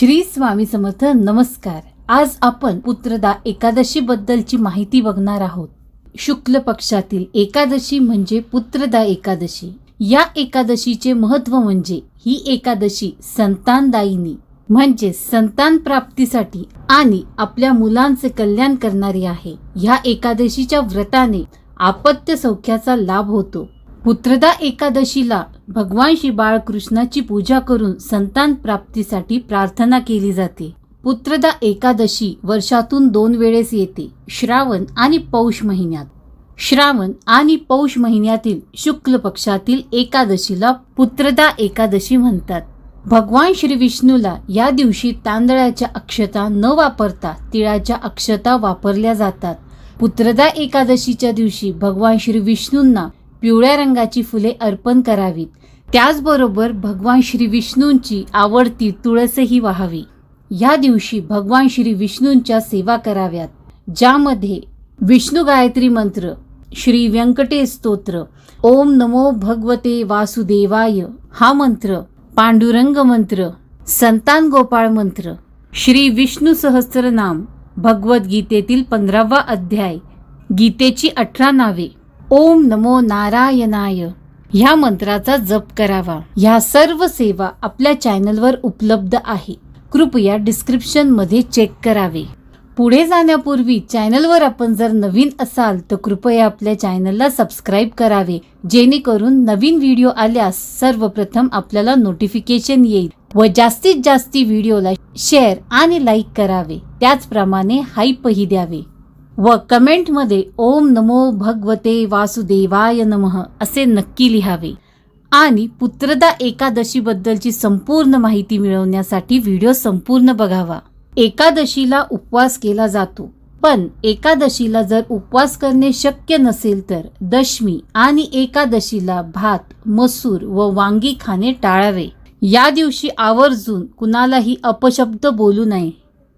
श्री स्वामी समर्थ नमस्कार. आज आपण पुत्रदा एकादशी बद्दलची माहिती बघणार आहोत. शुक्ल पक्षातील एकादशी म्हणजे पुत्रदा एकादशी. या एकादशीचे महत्त्व म्हणजे ही एकादशी संतानदायिनी म्हणजे संतान प्राप्तीसाठी आणि आपल्या मुलांचे कल्याण करणारी आहे. ह्या एकादशीच्या व्रताने आपत्य सौख्याचा लाभ होतो. पुत्रदा एकादशीला भगवान श्री बाळकृष्णाची पूजा करून संतान प्राप्तीसाठी प्रार्थना केली जाते. पुत्रदा एकादशी वर्षातून दोन वेळेस येते श्रावण आणि पौष महिन्यात. श्रावण आणि पौष महिन्यातील शुक्ल पक्षातील एकादशीला पुत्रदा एकादशी म्हणतात. भगवान श्री विष्णूला या दिवशी तांदळाच्या अक्षता न वापरता तिळाच्या अक्षता वापरल्या जातात. पुत्रदा एकादशीच्या दिवशी भगवान श्री विष्णूंना पिवळ्या रंगाची फुले अर्पण करावीत. त्याचबरोबर भगवान श्री विष्णूंची आवडती तुळसही वाहावी. या दिवशी भगवान श्री विष्णूंच्या सेवा कराव्यात ज्यामध्ये विष्णू गायत्री मंत्र श्री व्यंकटेश स्तोत्र ओम नमो भगवते वासुदेवाय हा मंत्र पांडुरंग मंत्र संतान गोपाळ मंत्र श्री विष्णू सहस्रनाम भगवद्गीतेतील पंधरावा अध्याय गीतेची अठरा नावे. ओम नमो नारायणाय. ह्या मंत्राचा जप करावा. ह्या सर्व सेवा आपल्या चॅनलवर उपलब्ध आहे. कृपया डिस्क्रिप्शनमध्ये चेक करावे. पुढे जाण्यापूर्वी चॅनलवर आपण जर नवीन असाल तर कृपया आपल्या चॅनलला सबस्क्राईब करावे. जेणेकरून नवीन व्हिडिओ आल्यास सर्वप्रथम आपल्याला नोटिफिकेशन येईल व जास्तीत जास्ती व्हिडिओला शेअर आणि लाईक करावे. त्याचप्रमाणे हाईपही द्यावे. व कमेंटमध्ये ओम नमो भगवते वासुदेवाय नमः असे नक्की लिहावे. आणि पुत्रदा एकादशीबद्दलची संपूर्ण माहिती मिळवण्यासाठी व्हिडिओ संपूर्ण बघावा. एकादशीला उपवास केला जातो. पण एकादशीला जर उपवास करणे शक्य नसेल तर दशमी आणि एकादशीला भात मसूर व वांगी खाणे टाळावे. या दिवशी आवर्जून कुणालाही अपशब्द बोलू नये.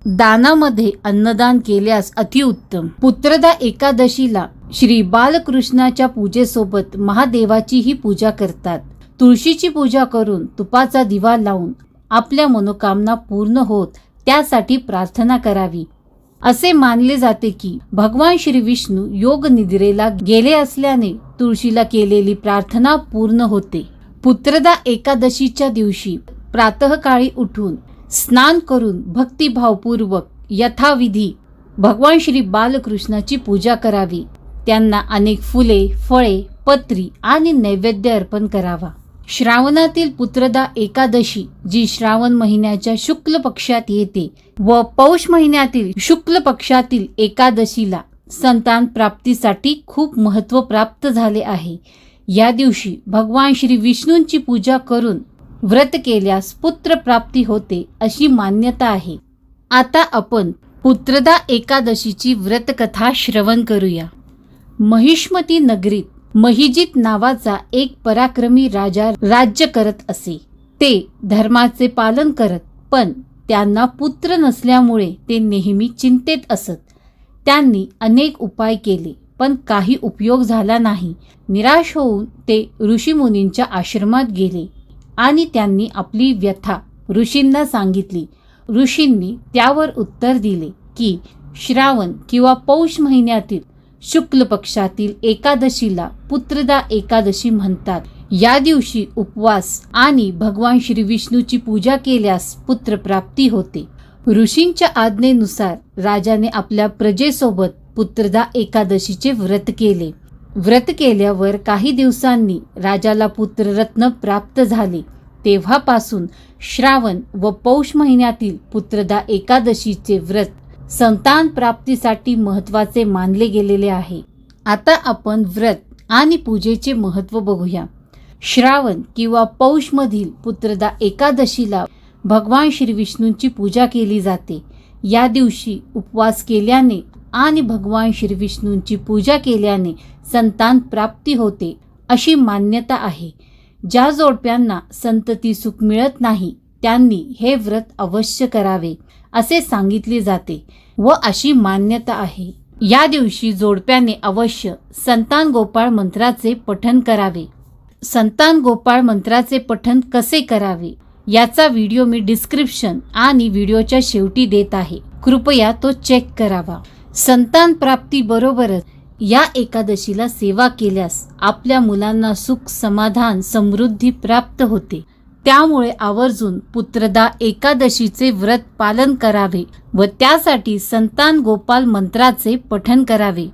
दानामध्ये अन्नदान केल्यास अतिउत्तम. पुत्रदा एकादशीला श्री बालकृष्णाच्या पूजेसोबत महादेवाचीही पूजा करतात. तुळशीची पूजा करून तुपाचा दिवा लावून आपल्या मनोकामना पूर्ण होत त्यासाठी प्रार्थना करावी. असे मानले जाते की भगवान श्री विष्णू योग निद्रेला गेले असल्याने तुळशीला केलेली प्रार्थना पूर्ण होते. पुत्रदा एकादशीच्या दिवशी प्रातःकाळी उठून स्नान करून भक्तिभावपूर्वक यथाविधी भगवान श्री बालकृष्णाची पूजा करावी. त्यांना अनेक फुले फळे पत्री आणि नैवेद्य अर्पण करावा. श्रावणातील पुत्रदा एकादशी जी श्रावण महिन्याच्या शुक्ल पक्षात येते व पौष महिन्यातील शुक्ल पक्षातील एकादशीला संतान प्राप्तीसाठी खूप महत्त्व प्राप्त झाले आहे. या दिवशी भगवान श्री विष्णूंची पूजा करून व्रत केल्यास पुत्र प्राप्ती होते अशी मान्यता आहे. आता आपण पुत्रदा एकादशीची व्रतकथा श्रवण करूया. महिष्मती नगरीत महिजित नावाचा एक पराक्रमी राजा राज्य करत असे. ते धर्माचे पालन करत पण त्यांना पुत्र नसल्यामुळे ते नेहमी चिंतेत असत. त्यांनी अनेक उपाय केले पण काही उपयोग झाला नाही. निराश होऊन ते ऋषीमुनींच्या आश्रमात गेले. आणि त्यांनी आपली व्यथा ऋषींना सांगितली. ऋषींनी त्यावर उत्तर दिले की श्रावण किंवा पौष महिन्यातील शुक्ल पक्षातील एकादशीला पुत्रदा एकादशी म्हणतात. या दिवशी उपवास आणि भगवान श्री विष्णूची पूजा केल्यास पुत्रप्राप्ती होते. ऋषींच्या आज्ञेनुसार राजाने आपल्या प्रजेसोबत पुत्रदा एकादशीचे व्रत केले. व्रत केल्यावर काही दिवसांनी राजाला पुत्ररत्न प्राप्त झाले. तेव्हापासून श्रावण व पौष महिन्यातील पुत्रदा एकादशीचे व्रत संतान प्राप्तीसाठी महत्त्वाचे मानले गेलेले आहे. आता आपण व्रत आणि पूजेचे महत्त्व बघूया. श्रावण किंवा पौषमधील पुत्रदा एकादशीला भगवान श्री विष्णूंची पूजा केली जाते. या दिवशी उपवास केल्याने आणि भगवान श्री विष्णूंची पूजा केल्याने संतान प्राप्ती होते अशी मान्यता आहे. ज्या जोडप्यांना संतती सुख मिळत नाही त्यांनी हे व्रत अवश्य करावे असे सांगितले जाते व अशी मान्यता आहे. या दिवशी जोडप्याने अवश्य संतान गोपाळ मंत्राचे पठन करावे. संतान गोपाळ मंत्राचे पठन कसे करावे? याचा व्हिडिओ मी डिस्क्रिप्शन आणि व्हिडिओच्या शेवटी देत आहे. कृपया तो चेक करावा. संतान प्राप्ती बरोबरच या एकादशीला सेवा केल्यास आपल्या मुलांना सुख समाधान समृद्धी प्राप्त होते. त्यामुळे आवर्जून पुत्रदा एकादशीचे व्रत पालन करावे व त्यासाठी संतान गोपाल मंत्राचे पठन करावे.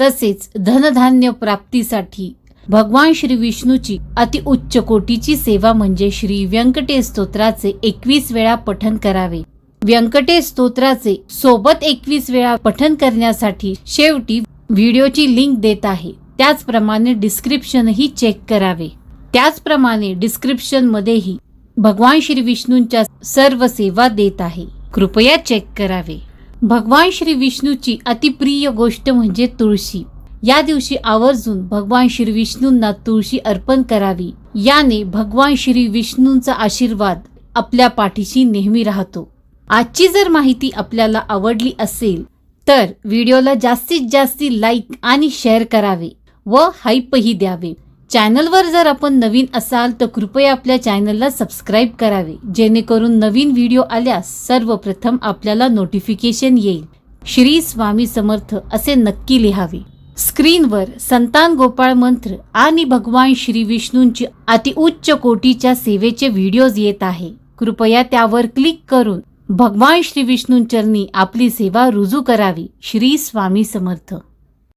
तसेच धनधान्य प्राप्तीसाठी भगवान श्री विष्णूची अति उच्च कोटीची सेवा म्हणजे श्री व्यंकटेश स्तोत्राचे एकवीस वेळा पठन करावे. व्यंकटेश स्तोत्राचे सोबत एकवीस वेळा पठन करण्यासाठी शेवटी व्हिडिओची लिंक देत आहे. त्याचप्रमाणे डिस्क्रिप्शनही चेक करावे. त्याचप्रमाणे डिस्क्रिप्शनमध्येही भगवान श्री विष्णूंच्या सर्व सेवा देत आहे. कृपया चेक करावे. भगवान श्री विष्णूची अतिप्रिय गोष्ट म्हणजे तुळशी. या दिवशी आवर्जून भगवान श्री विष्णूंना तुळशी अर्पण करावी. याने भगवान श्री विष्णूंचा आशीर्वाद आपल्या पाठीशी नेहमी राहतो. आजची जर माहिती आपल्याला आवडली असेल तर व्हिडिओला जास्तीत जास्त लाईक आणि शेअर करावे व हाईपही द्यावे. चॅनलवर जर आपण नवीन असाल तर कृपया आपल्या चॅनलला सबस्क्राईब करावे जेणेकरून नवीन व्हिडिओ आल्यास सर्वप्रथम आपल्याला नोटिफिकेशन येईल. श्री स्वामी समर्थ असे नक्की लिहावे. स्क्रीनवर संतान गोपाळ मंत्र आणि भगवान श्री विष्णूंची अतिउच्च कोटीच्या सेवेचे व्हिडिओज येत आहे. कृपया त्यावर क्लिक करून भगवान श्री विष्णूंचरणी आपली सेवा रुजू करावी श्री स्वामी समर्थ.